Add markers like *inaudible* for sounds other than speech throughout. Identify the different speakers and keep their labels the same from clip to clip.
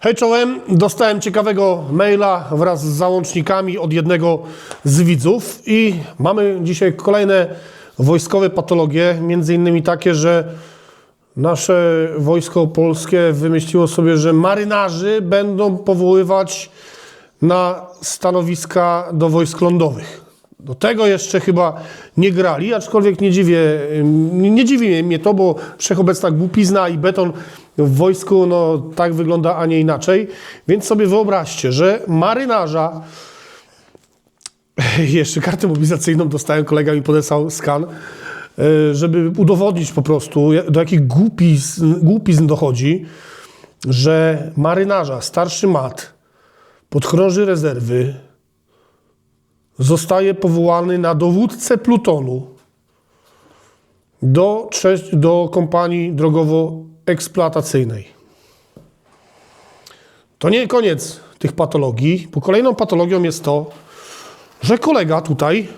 Speaker 1: Hej czołem, dostałem ciekawego maila wraz z załącznikami od jednego z widzów i mamy dzisiaj kolejne wojskowe patologie, między innymi takie, że nasze wojsko polskie wymyśliło sobie, że marynarzy będą powoływać na stanowiska do wojsk lądowych. Do tego jeszcze chyba nie grali, aczkolwiek nie dziwię, nie, dziwi mnie to, bo wszechobecna głupizna i beton w wojsku, no tak wygląda, a nie inaczej. Więc sobie wyobraźcie, że marynarza, *laughs* jeszcze kartę mobilizacyjną dostałem, kolega mi podesłał skan, e, żeby udowodnić po prostu, do jakich głupizn, głupizn dochodzi, że marynarza, starszy mat, podchorąży rezerwy, zostaje powołany na dowódcę plutonu do, do kompanii drogowo-eksploatacyjnej. To nie koniec tych patologii, bo kolejną patologią jest to, że kolega tutaj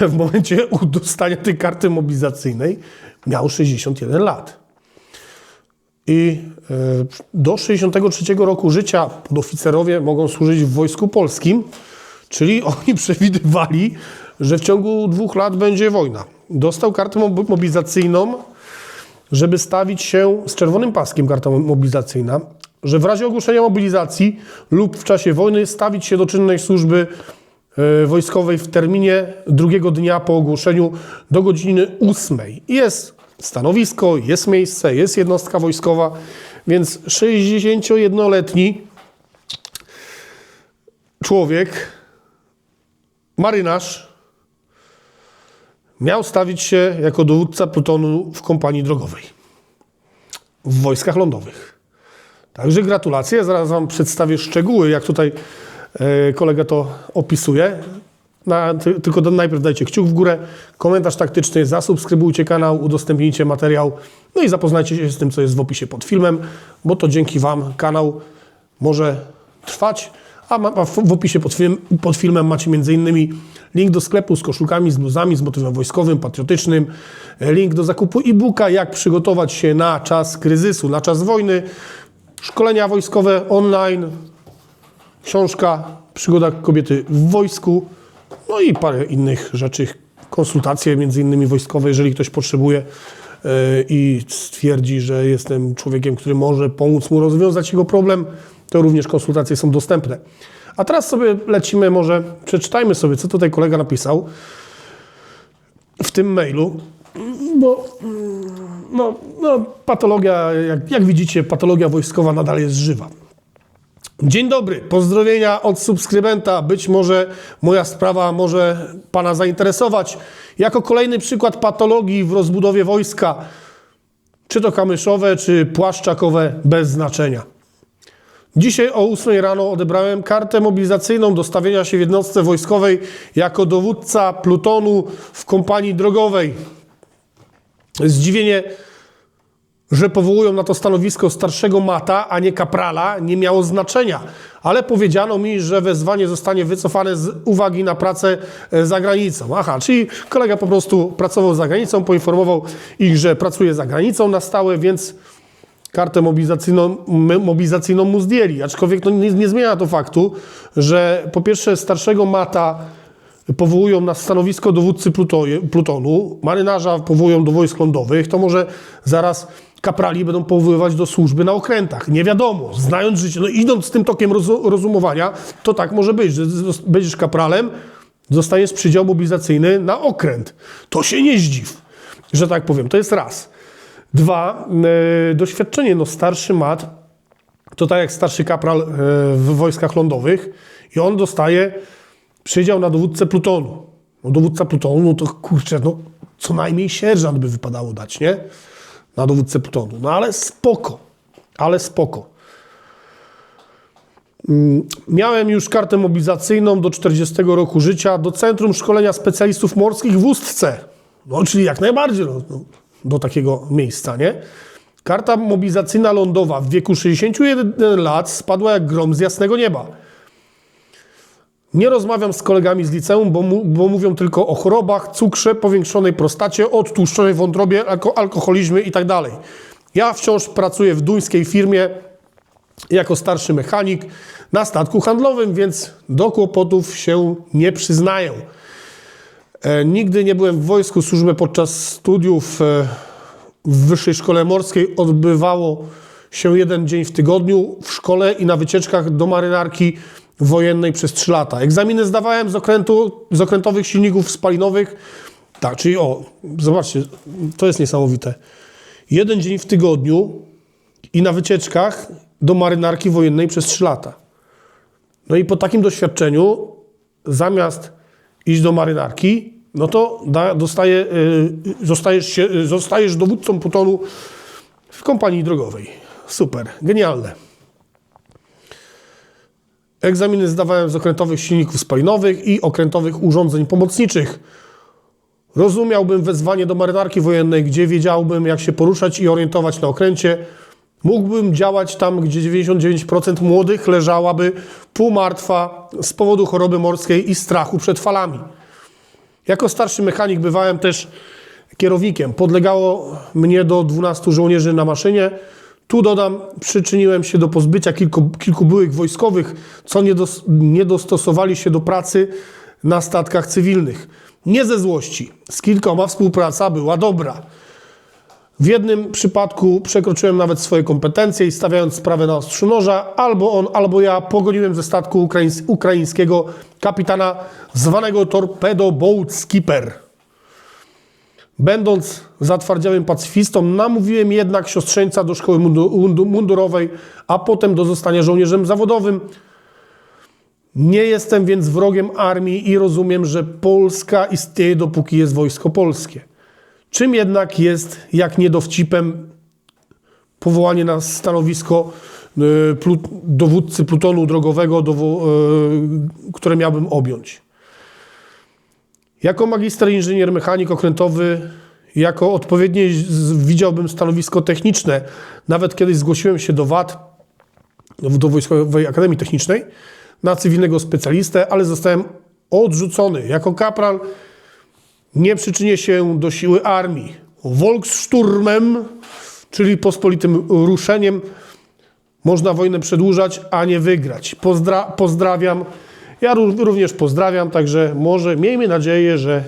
Speaker 1: *laughs* w momencie dostania tej karty mobilizacyjnej miał 61 lat. I e, do 63 roku życia podoficerowie mogą służyć w Wojsku Polskim, czyli *laughs* oni przewidywali, że w ciągu dwóch lat będzie wojna. Dostał kartę mob- mobilizacyjną, żeby stawić się z czerwonym paskiem karta mobilizacyjna, że w razie ogłoszenia mobilizacji lub w czasie wojny stawić się do czynnej służby e, wojskowej w terminie drugiego dnia po ogłoszeniu do godziny 8. Jest stanowisko, jest miejsce, jest jednostka wojskowa, więc 61-letni człowiek, marynarz, miał stawić się jako dowódca plutonu w kompanii drogowej w wojskach lądowych. Także gratulacje. Zaraz Wam przedstawię szczegóły, jak tutaj e, kolega to opisuje. Na, ty, tylko najpierw dajcie kciuk w górę, komentarz taktyczny, zasubskrybujcie kanał, udostępnijcie materiał, no i zapoznajcie się z tym, co jest w opisie pod filmem, bo to dzięki Wam kanał może trwać. A, w opisie pod, film, pod filmem macie m.in. link do sklepu z koszulkami, z bluzami, z motywem wojskowym, patriotycznym, e, link do zakupu e-booka, jak przygotować się na czas kryzysu, na czas wojny, szkolenia wojskowe online, książka Przygoda kobiety w wojsku, no i parę innych rzeczy, konsultacje między innymi wojskowe, jeżeli ktoś potrzebuje yy, i stwierdzi, że jestem człowiekiem, który może pomóc mu rozwiązać jego problem, to również konsultacje są dostępne. A teraz sobie lecimy, może przeczytajmy sobie, co tutaj kolega napisał w tym mailu, bo no, no, patologia, jak, jak widzicie, patologia wojskowa nadal jest żywa. Dzień dobry, pozdrowienia od subskrybenta. Być może moja sprawa może Pana zainteresować. Jako kolejny przykład patologii w rozbudowie wojska, czy to kamyszowe, czy płaszczakowe, bez znaczenia. Dzisiaj o 8 rano odebrałem kartę mobilizacyjną do stawienia się w jednostce wojskowej jako dowódca plutonu w kompanii drogowej. Zdziwienie że powołują na to stanowisko starszego mata, a nie kaprala, nie miało znaczenia. Ale powiedziano mi, że wezwanie zostanie wycofane z uwagi na pracę e, za granicą. Aha, czyli kolega po prostu pracował za granicą, poinformował ich, że pracuje za granicą na stałe, więc kartę mobilizacyjną, mobilizacyjną mu zdjęli. Aczkolwiek to nie, nie zmienia to faktu, że po pierwsze starszego mata powołują na stanowisko dowódcy plutoje, plutonu, marynarza powołują do wojsk lądowych, to może zaraz kaprali będą powoływać do służby na okrętach. Nie wiadomo, znając życie, no idąc tym tokiem rozu- rozumowania, to tak może być, że będziesz kapralem, zostajesz przydział mobilizacyjny na okręt. To się nie zdziw, że tak powiem. To jest raz. Dwa, e, doświadczenie, no starszy mat, to tak jak starszy kapral e, w wojskach lądowych i on dostaje przydział na dowódcę plutonu. No dowódca plutonu, no to kurczę, no co najmniej sierżant by wypadało dać, nie? Na dowódcę plutonu. No ale spoko, ale spoko. Mm, Miałem już kartę mobilizacyjną do 40 roku życia do Centrum Szkolenia Specjalistów Morskich w Ustce. No, czyli jak najbardziej no, no, do takiego miejsca, nie? Karta mobilizacyjna lądowa w wieku 61 lat spadła jak grom z jasnego nieba. Nie rozmawiam z kolegami z liceum, bo, mu, bo mówią tylko o chorobach, cukrze, powiększonej prostacie, odtłuszczonej wątrobie, alko, alkoholizmie i tak. Ja wciąż pracuję w duńskiej firmie jako starszy mechanik na statku handlowym, więc do kłopotów się nie przyznaję. E, nigdy nie byłem w wojsku. Służbę podczas studiów e, w Wyższej Szkole Morskiej odbywało się jeden dzień w tygodniu w szkole i na wycieczkach do marynarki wojennej przez 3 lata. Egzaminy zdawałem z, okrętu, z okrętowych silników spalinowych. Tak, czyli o, zobaczcie, to jest niesamowite. Jeden dzień w tygodniu i na wycieczkach do marynarki wojennej przez 3 lata. No i po takim doświadczeniu, zamiast iść do marynarki, no to da, dostaje, y, zostajesz, się, y, zostajesz dowódcą plutonu w kompanii drogowej. Super, genialne. Egzaminy zdawałem z okrętowych silników spalinowych i okrętowych urządzeń pomocniczych. Rozumiałbym wezwanie do marynarki wojennej, gdzie wiedziałbym, jak się poruszać i orientować na okręcie. Mógłbym działać tam, gdzie 99% młodych leżałaby półmartwa z powodu choroby morskiej i strachu przed falami. Jako starszy mechanik bywałem też kierownikiem. Podlegało mnie do 12 żołnierzy na maszynie. Tu dodam, przyczyniłem się do pozbycia kilku, kilku byłych wojskowych, co nie, dos, nie dostosowali się do pracy na statkach cywilnych. Nie ze złości. Z kilkoma współpraca była dobra. W jednym przypadku przekroczyłem nawet swoje kompetencje i stawiając sprawę na ostrzu noża, albo on, albo ja pogoniłem ze statku ukraińs ukraińskiego kapitana zwanego Torpedo Boat Skipper. Będąc zatwardziałym pacyfistą, namówiłem jednak siostrzeńca do szkoły mundu mundurowej, a potem do zostania żołnierzem zawodowym. Nie jestem więc wrogiem armii i rozumiem, że Polska istnieje, dopóki jest wojsko polskie. Czym jednak jest, jak nie dowcipem, powołanie na stanowisko y, dowódcy plutonu drogowego, y, które miałbym objąć? Jako magister inżynier mechanik okrętowy, jako odpowiednie widziałbym stanowisko techniczne. Nawet kiedyś zgłosiłem się do WAT, do Wojskowej Akademii Technicznej, na cywilnego specjalistę, ale zostałem odrzucony. Jako kapral nie przyczynię się do siły armii. Volkssturmem, czyli pospolitym ruszeniem, można wojnę przedłużać, a nie wygrać. Pozdra pozdrawiam. Ja ró- również pozdrawiam, także może miejmy nadzieję, że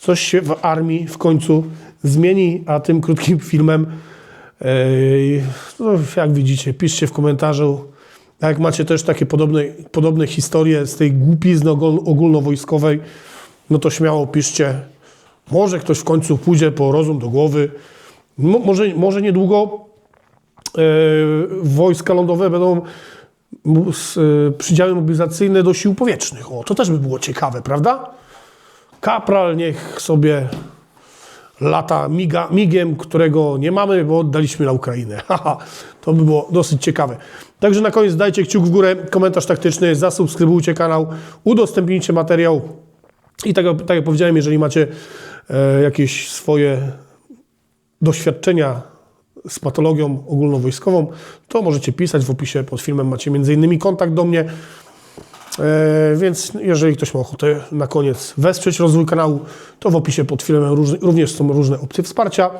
Speaker 1: coś się w armii w końcu zmieni, a tym krótkim filmem, ej, no, jak widzicie, piszcie w komentarzu, jak macie też takie podobne, podobne historie z tej głupizny ogól- ogólnowojskowej, no to śmiało piszcie. Może ktoś w końcu pójdzie po rozum do głowy. Mo- może, może niedługo e, wojska lądowe będą e, przydziały mobilizacyjne do sił powietrznych. O, to też by było ciekawe, prawda? Kapral niech sobie lata miga, migiem, którego nie mamy, bo oddaliśmy na Ukrainę. *laughs* To by było dosyć ciekawe. Także na koniec dajcie kciuk w górę, komentarz taktyczny, zasubskrybujcie kanał, udostępnijcie materiał. I tak, tak jak powiedziałem, jeżeli macie e, jakieś swoje doświadczenia z patologią ogólnowojskową, to możecie pisać w opisie pod filmem. Macie m.in. kontakt do mnie. E, więc jeżeli ktoś ma ochotę na koniec wesprzeć rozwój kanału, to w opisie pod filmem również są różne opcje wsparcia.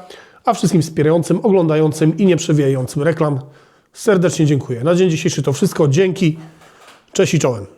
Speaker 1: A wszystkim wspierającym, oglądającym i nie przewijającym reklam serdecznie dziękuję. Na dzień dzisiejszy to wszystko. Dzięki. Cześć i czołem.